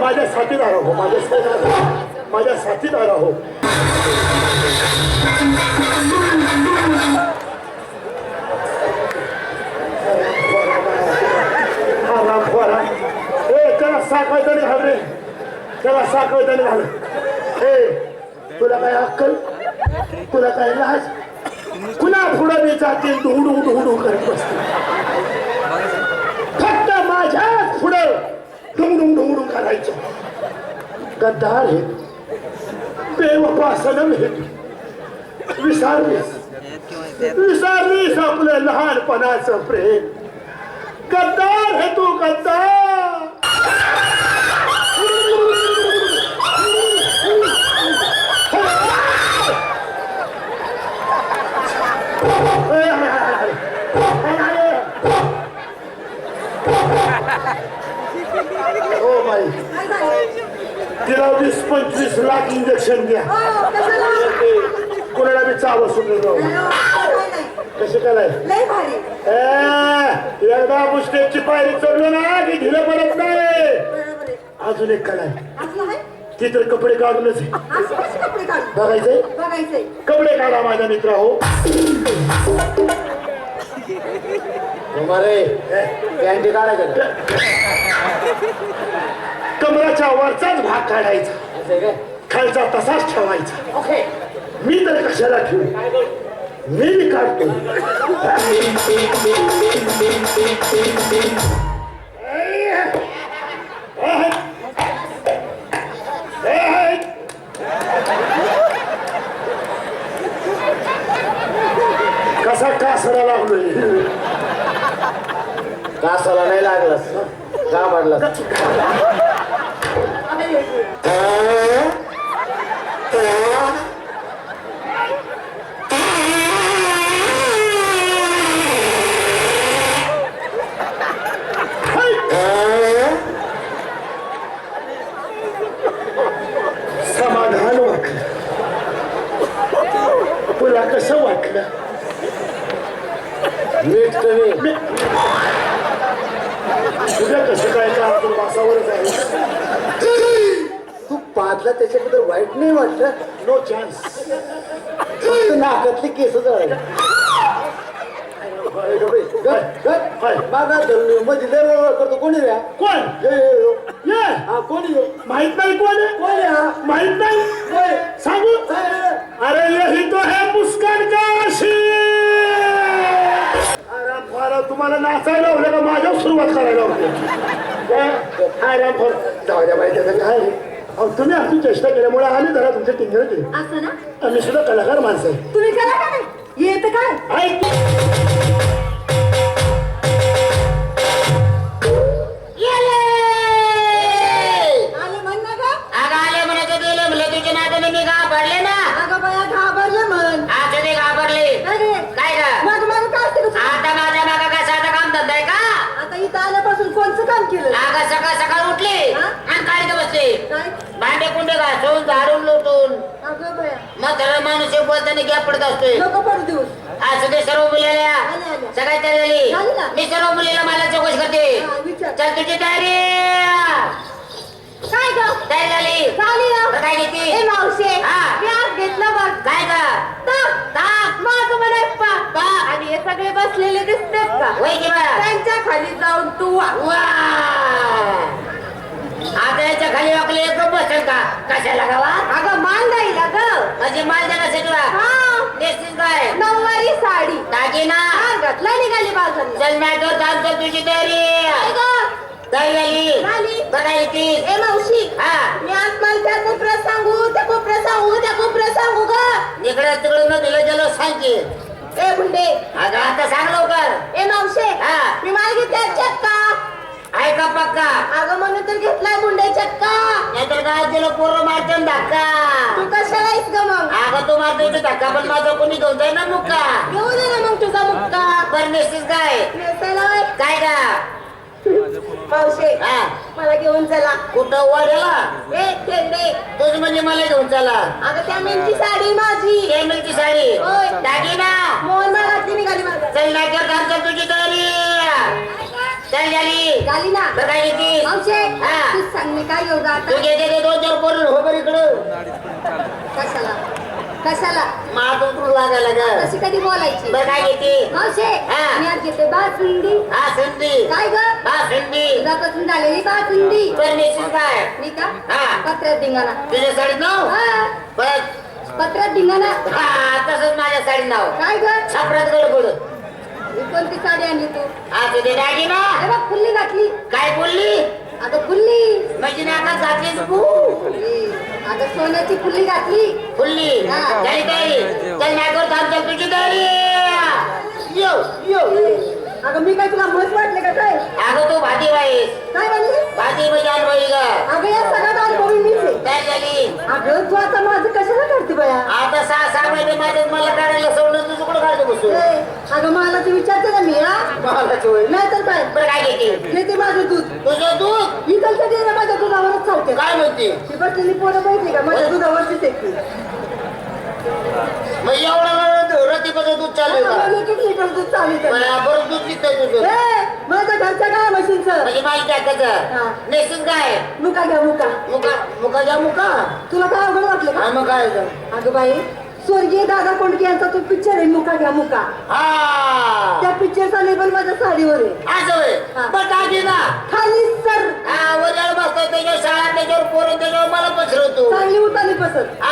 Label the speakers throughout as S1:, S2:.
S1: माझ्या साथीदार हो माझ्या साथीदार हो. माझ्या साथीदार हो. हा राम खोरा ए त्याला साखळ तरी घाल रे. त्याला साखळ तरी घाल. हे तुला काय अक्कल? तुला काय लाज? कुणा पुढं मी जातील धुडू धुडू करत बसते फक्त पुढं डुंगडुंग डुंगडुंग करायचं. गद्दार हे. बेवफा सनम हे. विसरलीस. विसरलीस आपलं लहानपणाचं प्रेम. गद्दार हे तू गद्दार हो बाई
S2: काय झालं?
S1: तिला वीस पंचवीस लाख इंजेक्शन द्या
S2: हो?
S1: कोणाला बी चाव सुटलं जाऊ
S2: हो, काय
S1: एकदा बुस्टेची पायरी चढलो ना की ढिलं पडत नाही. अजून एक कला? ती तर कपडे काढूनच
S2: कसे कपडे काढू?
S1: बघायचंय
S2: बघायचंय.
S1: कपडे काढा माझा मित्र हो
S3: कॅन्डी काढायचं का?
S1: कमराच्या वरचाच भाग काढायचा. खालचा तसाच ठेवायचा.
S3: ओके.
S1: मी तर कशाला ठेवू? मी काढतो कसा कासरा लागलोय
S3: कासाला नाही लागलास का पडलास
S1: समाधान वाटलं तुला कसं वाटलं
S3: मीठ कमी
S1: मी- कसं काय वासावरच आहे.
S3: तू पाहतला त्याच्याबद्दल वाईट नाही वाटलं?
S1: नो चान्स
S3: फक्त नाकातली केस जळाली. धरली मध्ये करतो. कोणी?
S1: कोण?
S3: ये, ये, ये.
S1: ये.
S3: हा कोणी ये?
S1: माहीत नाही कोण आहे?
S3: कोण आहे हा?
S1: माझ्यावर सुरुवात करायला होती काय? अरे फार जाऊ द्या बाई त्याचं काय? अहो तुम्ही अशी चेष्टा केल्यामुळे आम्ही जरा तुमच्या टिंगल केली
S2: असं ना?
S1: आम्ही सुद्धा कलाकार माणसं आहे
S2: तुम्ही करा का नाही? येतं काय?
S1: ऐक
S4: एक बोलताना गॅप पडत असतोय.
S2: नको पडू देऊस
S4: असं ते सर्व मुलीला
S2: आले, आले.
S4: सगळ्यात तयारी
S2: झाली ना?
S4: झाली मी सर्व मुलीला मला चौकशी करते.
S2: विचार.
S4: चल तुझी तयारी.
S2: काय ग?
S4: तयारी झाली.
S2: झाली ना?
S4: बरं, काय घेते?
S2: ए मावशे
S4: हा.
S2: मी आज घेतलं बघ.
S4: काय का
S2: ताक.
S4: ताक.
S2: माझं म्हणाय पा
S4: पा.
S2: आणि हे सगळे बसलेले दिसतात का?
S4: होय
S2: त्यांच्या खाली जाऊन तू वाच.
S4: वा आता याच्या खाली वाकले एक बसेल का? कशाला गावा?
S2: अगं मान जाईला ग.
S4: म्हणजे माल द्या कसे तुला
S2: हा.
S4: नेसतीस काय
S2: नऊवारी साडी.
S4: दागिना.
S2: घातला निघाली बाजारला
S4: चल मॅटर चालतो तुझी तयारी.
S2: काय झाली. ए मावशी.
S4: हा.
S2: मी आज मला त्या कोपऱ्यात सांगू त्या कोपऱ्यात सांगू त्या कोपऱ्यात सांगू ग.
S4: इकडे तिकडे न दिलं गेलो सांगते.
S2: ए बुंडे
S4: अगं आता सांग लवकर.
S2: ए मावशे.
S4: हा.
S2: मी मला घेतलाय चक्का.
S4: आहे का पक्का?
S2: अगं म्हणून तर घेतलाय बुंडे चक्का.
S4: नाहीतर काय दिलं पोरं मारते ना धक्का.
S2: तू कशाला आहेस ग मग?
S4: अगं तू मारतो धक्का पण माझा कोणी घेऊन जाईल ना मुक्का.
S2: घेऊ दे ना मग तुझा मुक्का.
S4: बरं नेसतीस काय?
S2: नेसायला.
S4: काय का
S2: मावशे
S4: हा.
S2: मला घेऊन चला.
S4: कुठं वाढला
S2: ए खेळडे
S4: तुझ म्हणजे मला घेऊन चला.
S2: अगं त्या मेनची साडी माझी.
S4: केमिलची साडी?
S2: होय.
S4: दागिना?
S2: मोहन मागातली निघाली माझा
S4: चल नाक्यावर तुझी तयारी. चल झाली
S2: झाली ना?
S4: बरं काय घेते
S2: मावशे
S4: हा.
S2: सांग मी काय घेऊ गा
S4: तू
S2: आता
S4: घेते ते दोन चार पोरं. हो बरं इकडं.
S2: कशाला? कशाला?
S4: माझं तू लागायला
S2: तशी कधी बोलायची?
S4: बरं काय घेते
S2: मावशे
S4: हा.
S2: मी आज घेते बासुंदी
S4: हा संधी
S2: काय ग?
S4: हा संधी
S2: दुधापासून झालेली बासुंदी
S4: तर निश्चित काय?
S2: मी का?
S4: हा.
S2: पत्र्यात धिंगाणा.
S4: तुझ्या साडीत नाव?
S2: हा.
S4: बस
S2: पत्र्यात धिंगाणा.
S4: हा तसंच माझ्या साडी नाव.
S2: काय ग?
S4: छापरात गडबड.
S2: ही कोणती साडी आणली तू?
S4: हा तुझे दागी ना.
S2: अरे बा फुल्ली घातली.
S4: काय बोलली
S2: अगं फुल्ली.
S4: म्हणजे नाकात घातलीस तू
S2: ए, अगं सोन्याची फुल्ली घातली.
S4: फुल्ली.
S2: हा.
S4: झाली तयारी चल नाही करतो आमच्या तुझी तयारी यो यो.
S2: अगं मी काय तुला मत वाटले का काय?
S4: अगं तू भाजी बाईस
S2: काय म्हणली?
S4: भाजी म्हणजे अनुभवी ग
S2: अगं या सगळ्यात अनुभवी मीच आहे
S4: काय झाली
S2: अगं तू आता माझं कशाला करते बया?
S4: आता सहा सहा महिने माझ्या मला काढायला सोडलं तुझं कुठं काढतो बसू?
S2: ए, अगं मला तू विचारते ना मी हा?
S4: होय
S2: नाही तर काय?
S4: बरं काय घेते?
S2: घेते माझं दूध.
S4: तुझं दूध?
S2: ही कधी ना माझ्या दुधावरच चालते.
S4: काय म्हणते?
S2: ती बसलेली पोरं माहिती का? माझ्या दुधावरचीच आहे ती.
S4: मग एवढं रतीचं दूध चालू आहे का?
S2: एक एक लिटर दूध चालू आहे.
S4: बरोबर दूध निघतंय तुझं?
S2: ए, माझ्या घरच्या काय मशीनचं
S4: म्हणजे माहिती आहे
S2: हा.
S4: त्याचं नेसून काय?
S2: मुका घ्या मुका.
S4: मुका मुकाच्या मुका.
S2: तुला काय अवघड वाटलं का?
S4: मग काय.
S2: अगं बाई स्वर्गीय दादा कोंडके यांचा तो पिक्चर आहे मुका घ्या मुका.
S4: हा.
S2: त्या पिक्चरचा लेबल माझ्या साडीवर आहे. खाली सर. चांगली उतानी पसंत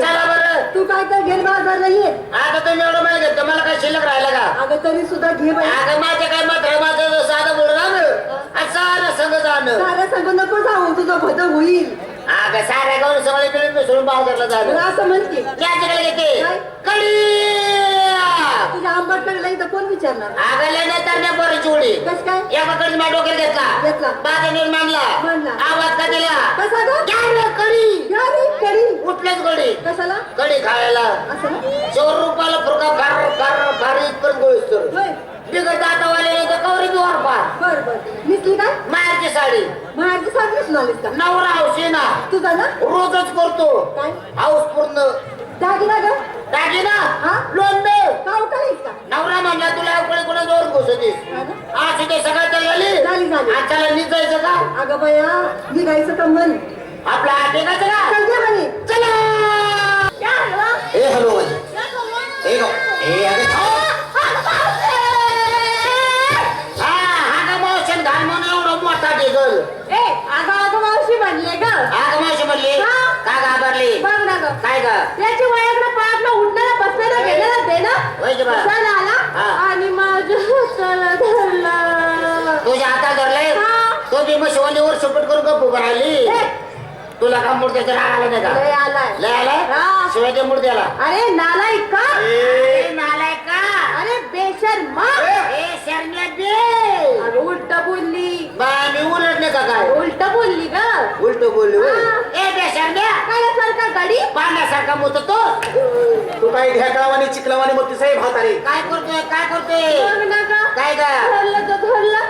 S4: चला बरं.
S2: तू काय तर घेर बाजारला ये
S4: आता तुम्ही एवढं माहिती घेतो मला काय शिल्लक राहिला का?
S2: अगं तरी सुद्धा घे बाई.
S4: अगं माझ्या काय मात्र माझं साधं बोल राहणं आणि सारं संग जाणं.
S2: साऱ्या सांगू नको जाऊ तुझं भद होईल.
S4: अगं साऱ्या गावून सगळे मिळून मिसळून बाजारला
S2: बरं
S4: जाणं
S2: असं म्हणते.
S4: त्याच्याकडे घेते
S2: काय?
S4: कडी!
S2: तुझ्या आंबटकडे इथं कोण विचारणार?
S4: अगं लय नाही तर नाही बरं चिवडी
S2: कस काय?
S4: या पकडून माझ्या डोक्यात घेतला.
S2: घेतला.
S4: बाजा नीट मांडला.
S2: मांडला.
S4: आवाज का दिला?
S2: कसा ग?
S4: घ्या रे कडी!
S2: घ्या रे, कडी.
S4: कुठल्याच कडी.
S2: कशाला?
S4: कडी खायला.
S2: असं ना?
S4: चोर रुपयाला फुरका फार फार फार इथपर्यंत गोळीस तर
S2: होय.
S4: बिगर दातावाले तर कवरी बी वर पार
S2: बर बर. निसली काय
S4: मायाची साडी.
S2: बाहेरची साडी नेसून आलीस का?
S4: नवरा हौशी ना.
S2: तुझा ना?
S4: रोजच करतो.
S2: काय?
S4: हाऊस पूर्ण.
S2: दागिना ग.
S4: टाकी ना
S2: हा?
S4: लोंड.
S2: का उठालीस का?
S4: नवरा म्हणला तुला इकडे कोणा जोर घुसतीस
S2: हा ना?
S4: आज ते सगळं
S2: झाली,
S4: झाली
S2: झाली.
S4: आज त्याला निघायचं का?
S2: अगं बया निघायचं का म्हण.
S4: आपला हात निघायचं का?
S2: चल घ्या म्हणे.
S4: चला.
S3: ए हॅलो ए गो. ए अरे
S4: हा सुपट करून गप्प उभं राहिली?
S2: ए,
S4: तुला का मूर्त्याचा राग आला नाही
S2: लय
S4: का
S2: आलाय.
S4: लय आलाय?
S2: हा.
S4: शिवाय मूर्त्याला.
S2: अरे नालाय का
S4: ए, नालाय का
S2: अरे बेशर्मा?
S4: ए! शरण्या दे!
S2: अगं उलट बोलली.
S4: बा मी उलटले का काय?
S2: उलट बोलली ग.
S3: उलट बोलली होय.
S2: हा.
S4: ए बे शरण्या
S2: काय सारखा गाडी?
S4: पाण्यासारखा मुत तो.
S3: तू काय ढेकळावानी चिकलावानी मग साहेब
S4: काय करतोय? काय करतोय? काय ग?
S2: धरलं तर धरलं.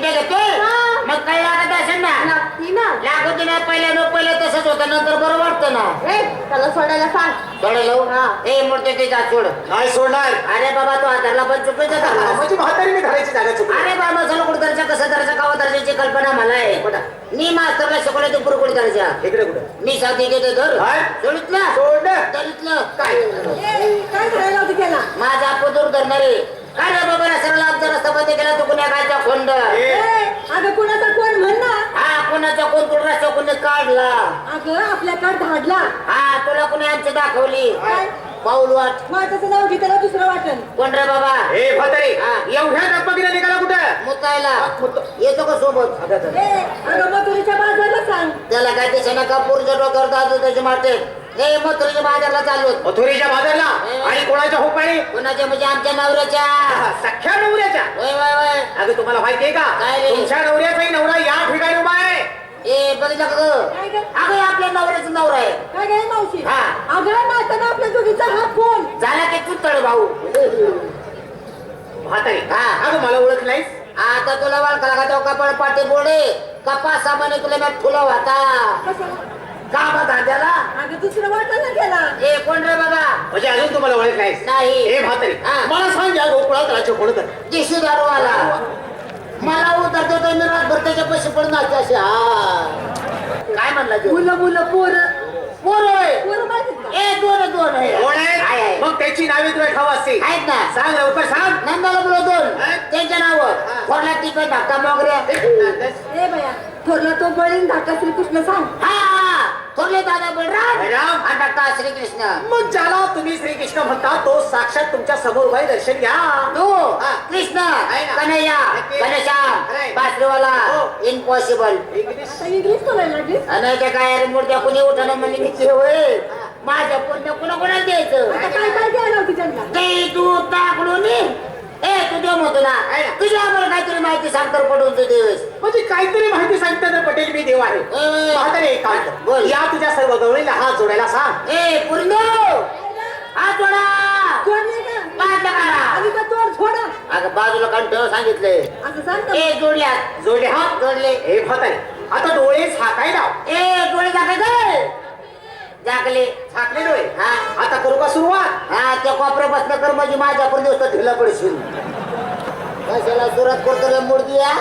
S2: चिमटे घेतोय.
S4: मग काय लागत असेल ना?
S2: लागती ना.
S4: लागत पहिल्या नो पहिलं तसंच होतं नंतर बरं वाटतं ना.
S2: ए त्याला सोडायला सांग.
S4: थोडं
S2: हा.
S4: ए मूर्ती ते जा सोड.
S3: काय सोडणार.
S4: अरे बाबा तू हाताला पण चुकीचं झालं
S3: म्हणजे म्हातारीने घराची जागा चुकली.
S4: अरे बाबा चला कुठं कसं दर्जा कावा दर्जाची कल्पना मला आहे.
S3: कुठं?
S4: मी मास्तरला शिकवलं ते पुरकुडी दर्जा
S3: इकडे कुठं?
S4: मी साथी देतो धर
S3: काय?
S4: सोडितलं
S3: सोडलं
S4: दलितलं
S3: काय?
S2: काय करायला होती त्याला?
S4: माझा पदूर धरणारे. काय रे बाबा सरला रस्ता बंद केला तू कुण्या गायचा खोंड.
S2: अगं कुणाचा कोण म्हण ना.
S4: हा कोणाचा कोण कुठं रस्ता कोणी काढला?
S2: अगं आपल्याकडे धाडला.
S4: हा तुला कुणी आमची दाखवली?
S2: काय?
S4: पाऊल वाट.
S2: मग तसं नाव घेताना दुसरं वाटन
S4: कोण रे बाबा?
S3: ए म्हातारे
S4: हा.
S3: एवढ्या गप्पा निघाला कुठं?
S4: मुतायला.
S3: मुत-
S4: येतो का सोबत?
S3: अगं.
S2: ए अगं मथुरीच्या बाजारला सांग.
S4: त्याला काय ते शना कापूरच्या डोक्यावर दादू त्याचे मारते. हे मथुरीच्या बाजारला चाललो
S3: मथुरेच्या बाजारला? आणि कोणाच्या होपाळी
S4: कोणाच्या? म्हणजे आमच्या नवऱ्याच्या.
S3: सख्या नवऱ्याच्या.
S4: वय वय वय.
S3: अगं तुम्हाला माहितीये का?
S4: काय रे?
S3: तुमच्या नवऱ्याचाही नवरा या ठिकाणी उभा आहे.
S4: ए बघितलं का गं? अगं हे आपल्या नवऱ्याचं नवरा आहे.
S2: काय काय मावशी?
S4: हा.
S2: अगं नाताना आपल्या दोघीचा हा कोण?
S4: झाला की तू तळ भाऊ.
S3: म्हातारे.
S4: हा.
S3: अगं मला ओळख नाहीस.
S4: आता तुला वाळखा लागा तो कपाळ पाठी बोडे कपा सामाने तुला मी फुलं होता बा दाद्याला?
S2: अगं दुसरं वाटायला गेला.
S4: ए कोण रे बाबा?
S3: म्हणजे अजून तुम्हाला ओळख नाही
S4: नाही.
S3: हे म्हातारी
S4: हा.
S3: मला सांग या गोकुळात राज्य कोण कर
S4: दिशी दारू आला मला उतरतो तर मी रातभर त्याच्या पैसे पडून असते असे? हा. काय म्हणला तू?
S2: मुलं मुलं पोरं.
S4: पोर होय.
S2: पोरं माहितीत का?
S4: ए दोन दोन आहे
S3: कोण
S4: आहे,
S3: आहे
S4: आहे.
S3: मग त्याची नावे तुला ठाव असतील.
S4: आहेत ना.
S3: सांग लवकर सांग.
S4: नंदाला बोलो दोन.
S3: हा?
S4: त्यांच्या नाव थोरला टिकट धाकटा मोगऱ्या.
S2: ए बया थोरला तो बळीन धाका श्रीकृष्ण सांग.
S4: हा थोरले दादा बलराम
S3: बलराम.
S4: आणि धाकटा श्रीकृष्ण
S3: मग ज्याला तुम्ही श्रीकृष्ण म्हणता तो साक्षात तुमच्यासमोर उभा आहे, दर्शन घ्या
S4: तू
S3: हा.
S4: कृष्ण
S3: आहे ना.
S4: कन्हैया
S3: नक्की.
S4: घनश्याम
S3: खरंय.
S4: बासरीवाला
S3: हो.
S4: इम्पॉसिबल
S3: इंग्लिश
S2: आता इंग्लिश बोलायला लागलीस
S4: आणि त्या काय अरे मूर्त्या कुणी उठाना म्हणजे मी होय माझ्या पुण्य कुणा कोणाला द्यायचं
S2: आता काय काय द्यायला होती त्यांना
S4: ते तू ताकडून ए तू देव म्हणतो ना
S3: आहे ना.
S4: तुझ्या आम्हाला काहीतरी माहिती सांग तर पडून तू देवस?
S3: म्हणजे काहीतरी माहिती सांगताना पटेल मी देव आहे
S4: ए.
S3: म्हातारे एक काम कर.
S4: बोल.
S3: या तुझ्या सर्व गवळीला हात जोडायला सांग.
S4: ए पूर्ण! हा
S2: जोडले का?
S4: बाजूला काढा. अगं बाजूला काढून ठेव सांगितलंय.
S2: असं सांग ना.
S4: ए
S3: जोडले हात.
S4: जोडले
S3: हे म्हातारे आता. डोळे झाकाय लाव.
S4: ए डोळे झाकायचे झाकले
S3: झाकले डोळे?
S4: हा.
S3: आता करू का सुरुवात?
S4: हा त्या कोपऱ्या बसल्या कर म्हणजे माझ्या पण दिवस ढिला पडशील. कशाला सुरात करतो रे या